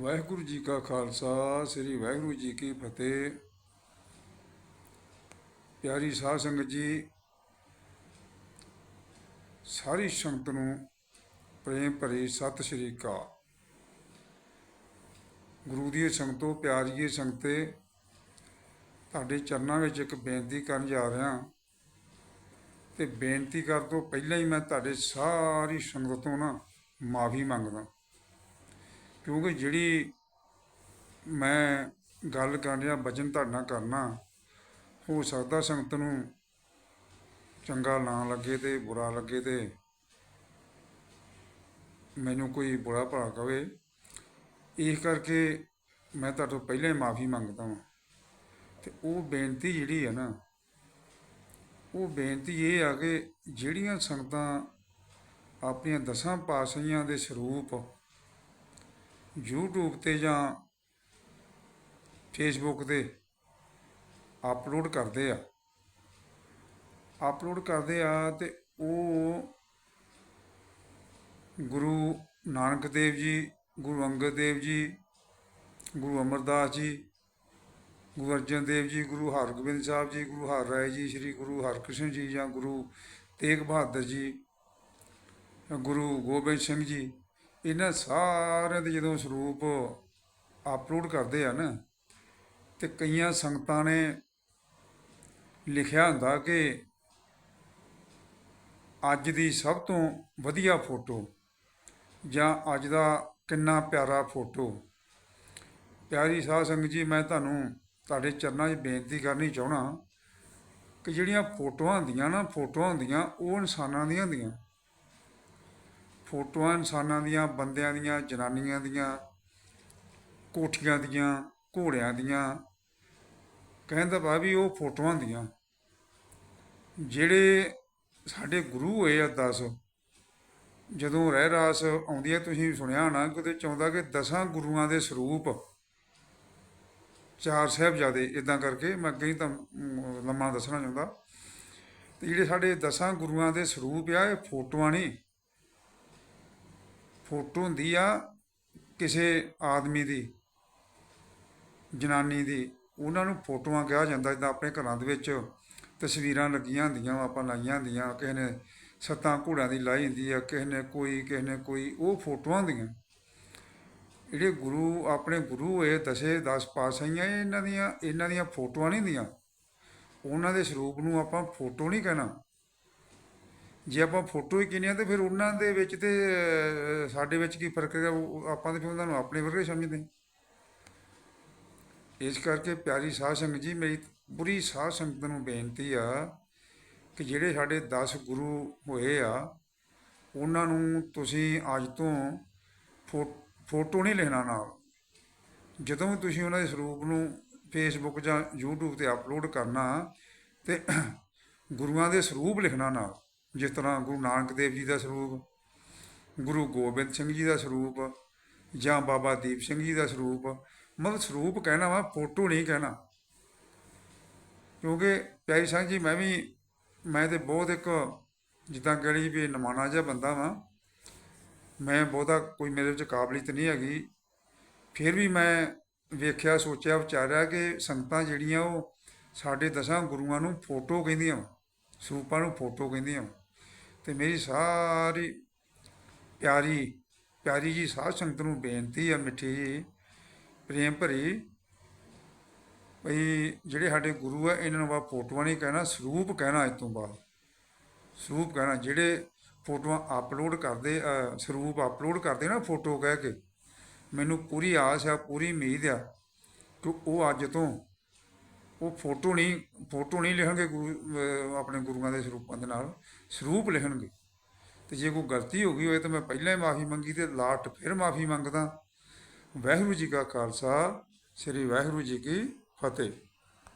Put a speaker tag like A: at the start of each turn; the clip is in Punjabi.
A: ਵਾਹਿਗੁਰੂ ਜੀ ਕਾ ਖਾਲਸਾ, ਸ੍ਰੀ ਵਾਹਿਗੁਰੂ ਜੀ ਕੀ ਫਤਿਹ। ਪਿਆਰੀ ਸਾਧ ਸੰਗਤ ਜੀ, ਸਾਰੀ ਸੰਗਤ ਨੂੰ ਪ੍ਰੇਮ ਭਰੀ ਸਤਿ ਸ੍ਰੀ ਅਕਾਲ। ਗੁਰੂ ਦੀ ਸੰਗਤੋ ਪਿਆਰੀਏ ਸੰਗਤੇ ਤੁਹਾਡੇ ਚਰਨਾਂ ਵਿੱਚ ਇੱਕ ਬੇਨਤੀ ਕਰਨ ਜਾ ਰਿਹਾ ਤੇ ਬੇਨਤੀ ਕਰਨ ਤੋਂ ਪਹਿਲਾਂ ਹੀ ਮੈਂ ਤੁਹਾਡੇ ਸਾਰੀ ਸੰਗਤ ਤੋਂ ਨਾ ਮਾਫੀ ਮੰਗਦਾ। ਕਿਉਂਕਿ ਜਿਹੜੀ ਮੈਂ ਗੱਲ ਕਰ ਰਿਹਾ ਵਚਨ ਤੁਹਾਡੇ ਨਾਲ ਕਰਨਾ, ਹੋ ਸਕਦਾ ਸੰਗਤ ਨੂੰ ਚੰਗਾ ਨਾ ਲੱਗੇ ਤੇ ਬੁਰਾ ਲੱਗੇ ਤੇ ਮੈਨੂੰ ਕੋਈ ਬੁਰਾ ਭਲਾ ਕਵੇ। ਇਸ ਕਰਕੇ ਮੈਂ ਤੁਹਾਡੇ ਤੋਂ ਪਹਿਲਾਂ ਹੀ ਮਾਫੀ ਮੰਗਦਾ ਹਾਂ ਤੇ ਉਹ ਬੇਨਤੀ ਜਿਹੜੀ ਹੈ ਨਾ, ਉਹ ਬੇਨਤੀ ਇਹ ਆ ਕਿ ਜਿਹੜੀਆਂ ਸੰਗਤਾਂ ਆਪਣੀਆਂ ਦਸਾਂ ਪਾਤਸ਼ਾਹੀਆਂ ਦੇ ਸਰੂਪ YouTube ਤੇ ਜਾਂ Facebook ਤੇ ਅਪਲੋਡ ਕਰਦੇ ਆ। ਅਪਲੋਡ ਕਰਦੇ ਆ ਤੇ ਉਹ ਗੁਰੂ ਨਾਨਕ ਦੇਵ ਜੀ, ਗੁਰੂ ਅੰਗਦ ਦੇਵ ਜੀ, ਗੁਰੂ ਅਮਰਦਾਸ ਜੀ, ਗੁਰੂ ਅਰਜਨ ਦੇਵ ਜੀ, ਗੁਰੂ ਹਰਗੋਬਿੰਦ ਸਾਹਿਬ ਜੀ, ਗੁਰੂ ਹਰ ਰਾਏ ਜੀ, ਸ੍ਰੀ ਗੁਰੂ ਹਰਕ੍ਰਿਸ਼ਨ ਜੀ ਜਾਂ ਗੁਰੂ ਤੇਗ ਬਹਾਦਰ ਜੀ ਜਾਂ ਗੁਰੂ ਗੋਬਿੰਦ ਸਿੰਘ ਜੀ ਇਹਨਾਂ ਸਾਰਿਆਂ ਦੇ ਜਦੋਂ ਸਰੂਪ ਅਪਲੋਡ ਕਰਦੇ ਆ ਨਾ, ਤੇ ਕਈਆਂ ਸੰਗਤਾਂ ਨੇ ਲਿਖਿਆ ਹੁੰਦਾ ਕਿ ਅੱਜ ਦੀ ਸਭ ਤੋਂ ਵਧੀਆ ਫੋਟੋ ਜਾਂ ਅੱਜ ਦਾ ਕਿੰਨਾ ਪਿਆਰਾ ਫੋਟੋ। ਪਿਆਰੀ ਸਾਧ ਸੰਗਤ ਜੀ, ਮੈਂ ਤੁਹਾਨੂੰ ਤੁਹਾਡੇ ਚਰਨਾਂ 'ਚ ਬੇਨਤੀ ਕਰਨੀ ਚਾਹਣਾ ਕਿ ਜਿਹੜੀਆਂ ਫੋਟੋਆਂ ਹੁੰਦੀਆਂ ਨਾ, ਫੋਟੋਆਂ ਹੁੰਦੀਆਂ ਉਹ ਇਨਸਾਨਾਂ ਦੀਆਂ ਹੁੰਦੀਆਂ। ਫੋਟੋਆਂ ਇਨਸਾਨਾਂ ਦੀਆਂ, ਬੰਦਿਆਂ ਦੀਆਂ, ਜਨਾਨੀਆਂ ਦੀਆਂ, ਕੋਠੀਆਂ ਦੀਆਂ, ਘੋੜਿਆਂ ਦੀਆਂ। ਕਹਿੰਦਾ ਬਾ ਵੀ ਉਹ ਫੋਟੋਆਂ ਦੀਆਂ। ਜਿਹੜੇ ਸਾਡੇ ਗੁਰੂ ਹੋਏ ਆ ਦਸ, ਜਦੋਂ ਰਹਿ ਰਾਸ ਆਉਂਦੀ ਹੈ ਤੁਸੀਂ ਸੁਣਿਆ ਹੋਣਾ ਕਿ ਉਹਦੇ ਚਾਹੁੰਦਾ ਕਿ ਦਸਾਂ ਗੁਰੂਆਂ ਦੇ ਸਰੂਪ ਚਾਰ ਸਾਹਿਬਜ਼ਾਦੇ ਇਦਾਂ ਕਰਕੇ ਮੈਂ ਅੱਗੇ ਤਾਂ ਲੰਮਾ ਦੱਸਣਾ ਚਾਹੁੰਦਾ। ਤੇ ਜਿਹੜੇ ਸਾਡੇ ਦਸਾਂ ਗੁਰੂਆਂ ਦੇ ਸਰੂਪ ਆ, ਇਹ ਫੋਟੋਆਂ ਨਹੀਂ। ਫੋਟੋ ਹੁੰਦੀ ਆ ਕਿਸੇ ਆਦਮੀ ਦੀ, ਜਨਾਨੀ ਦੀ। ਉਹਨਾਂ ਨੂੰ ਫੋਟੋਆਂ ਕਿਹਾ ਜਾਂਦਾ ਜਿੱਦਾਂ ਆਪਣੇ ਘਰਾਂ ਦੇ ਵਿੱਚ ਤਸਵੀਰਾਂ ਲੱਗੀਆਂ ਹੁੰਦੀਆਂ ਆਪਾਂ ਲਾਈਆਂ ਹੁੰਦੀਆਂ। ਕਿਸੇ ਨੇ ਸੱਤਾਂ ਘੋੜਿਆਂ ਦੀ ਲਾਈ ਹੁੰਦੀ ਆ, ਕਿਸੇ ਨੇ ਕੋਈ, ਕਿਸੇ ਨੇ ਕੋਈ, ਉਹ ਫੋਟੋਆਂ ਹੁੰਦੀਆਂ। ਜਿਹੜੇ ਗੁਰੂ, ਆਪਣੇ ਗੁਰੂ ਹੋਏ ਦਸੇ 10 ਪਾਤਸ਼ਾਹੀਆਂ ਇਹ ਇਹਨਾਂ ਦੀਆਂ ਇਹਨਾਂ ਦੀਆਂ ਫੋਟੋਆਂ ਨਹੀਂ ਹੁੰਦੀਆਂ। ਉਹਨਾਂ ਦੇ ਸਰੂਪ ਨੂੰ ਆਪਾਂ ਫੋਟੋ ਨਹੀਂ ਕਹਿਣਾ। ਜੇ ਆਪਾਂ ਫੋਟੋ ਹੀ ਕਿੰਨੀਆਂ ਆ ਤੇ ਫਿਰ ਉਹਨਾਂ ਦੇ ਵਿੱਚ ਤੇ ਸਾਡੇ ਵਿੱਚ ਕੀ ਫ਼ਰਕ ਹੈ ਆਪਾਂ ਤੇ ਫਿਰ ਉਹਨਾਂ ਨੂੰ ਆਪਣੇ ਵਰਗੇ ਸਮਝਦੇ ਇਸ ਕਰਕੇ ਪਿਆਰੀ ਸਾਧ ਸੰਗਤ ਜੀ, ਮੇਰੀ ਪੂਰੀ ਸਾਧ ਸੰਗਤ ਨੂੰ ਬੇਨਤੀ ਆ ਕਿ ਜਿਹੜੇ ਸਾਡੇ 10 ਗੁਰੂ ਹੋਏ ਆ, ਉਹਨਾਂ ਨੂੰ ਤੁਸੀਂ ਅੱਜ ਤੋਂ ਫੋ- ਫੋਟੋ ਨਹੀਂ ਲਿਖਣਾ ਨਾਲ। ਜਦੋਂ ਵੀ ਤੁਸੀਂ ਉਹਨਾਂ ਦੇ ਸਰੂਪ ਨੂੰ ਫੇਸਬੁੱਕ ਜਾਂ YouTube ਤੇ ਅਪਲੋਡ ਕਰਨਾ ਤੇ ਗੁਰੂਆਂ ਦੇ ਸਰੂਪ ਲਿਖਣਾ ਨਾਲ। ਜਿਸ ਤਰ੍ਹਾਂ ਗੁਰੂ ਨਾਨਕ ਦੇਵ ਜੀ ਦਾ ਸਰੂਪ, ਗੁਰੂ ਗੋਬਿੰਦ ਸਿੰਘ ਜੀ ਦਾ ਸਰੂਪ ਜਾਂ ਬਾਬਾ ਦੀਪ ਸਿੰਘ ਜੀ ਦਾ ਸਰੂਪ। ਮਤਲਬ ਸਰੂਪ ਕਹਿਣਾ ਵਾ, ਫੋਟੋ ਨਹੀਂ ਕਹਿਣਾ। ਕਿਉਂਕਿ ਪਿਆਰੀ ਸਿੰਘ ਜੀ, ਮੈਂ ਵੀ, ਮੈਂ ਤੇ ਬਹੁਤ ਇੱਕ ਜਿੱਦਾਂ ਕਹਿ ਲਈ ਵੀ ਨਮਾਣਾ ਜਿਹਾ ਬੰਦਾ ਵਾਂ। ਮੈਂ ਬਹੁਤਾ ਕੋਈ ਮੇਰੇ ਵਿੱਚ ਕਾਬਲੀਅਤ ਨਹੀਂ ਹੈਗੀ। ਫਿਰ ਵੀ ਮੈਂ ਵੇਖਿਆ, ਸੋਚਿਆ, ਵਿਚਾਰਿਆ ਕਿ ਸੰਗਤਾਂ ਜਿਹੜੀਆਂ ਉਹ ਸਾਡੇ ਦਸਾਂ ਗੁਰੂਆਂ ਨੂੰ ਫੋਟੋ ਕਹਿੰਦੀਆਂ ਸਰੂਪਾਂ ਨੂੰ ਫੋਟੋ ਕਹਿੰਦੀਆਂ ਤੇ ਮੇਰੀ ਸਾਰੀ ਪਿਆਰੀ ਪਿਆਰੀ ਜੀ ਸਾਧ ਸੰਗਤ ਨੂੰ ਬੇਨਤੀ ਆ, ਮਿੱਠੀ ਜੀ, ਪ੍ਰੇਮ ਭਰੀ ਭਈ ਜਿਹੜੇ ਸਾਡੇ ਗੁਰੂ ਆ, ਇਹਨਾਂ ਨੂੰ ਬਾ ਫੋਟੋਆਂ ਨਹੀਂ ਕਹਿਣਾ, ਸਰੂਪ ਕਹਿਣਾ ਅੱਜ ਤੋਂ ਬਾਅਦ। ਸਰੂਪ ਕਹਿਣਾ, ਜਿਹੜੇ ਫੋਟੋਆਂ ਅਪਲੋਡ ਕਰਦੇ ਸਰੂਪ ਅਪਲੋਡ ਕਰਦੇ ਨਾ ਫੋਟੋ ਕਹਿ ਕੇ, ਮੈਨੂੰ ਪੂਰੀ ਆਸ ਆ, ਪੂਰੀ ਉਮੀਦ ਆ ਕਿ ਉਹ ਅੱਜ ਤੋਂ ਉਹ ਫੋਟੋ ਨਹੀਂ ਫੋਟੋ ਨਹੀਂ ਲਿਖਣਗੇ ਗੁਰੂ ਆਪਣੇ ਗੁਰੂਆਂ ਦੇ ਸਰੂਪਾਂ ਦੇ ਨਾਲ, ਸਰੂਪ ਲਿਖਣਗੇ। ਤੇ ਜੇ ਕੋਈ ਗਲਤੀ ਹੋ ਗਈ ਹੋਏ ਤਾਂ ਮੈਂ ਪਹਿਲਾਂ ਹੀ ਮਾਫੀ ਮੰਗੀ ਤੇ ਲਾਟ ਫਿਰ ਮਾਫੀ ਮੰਗਦਾ। ਵਾਹਿਗੁਰੂ ਜੀ ਕਾ ਖਾਲਸਾ, ਸ੍ਰੀ ਵਾਹਿਗੁਰੂ ਜੀ ਕੀ ਫਤਿਹ।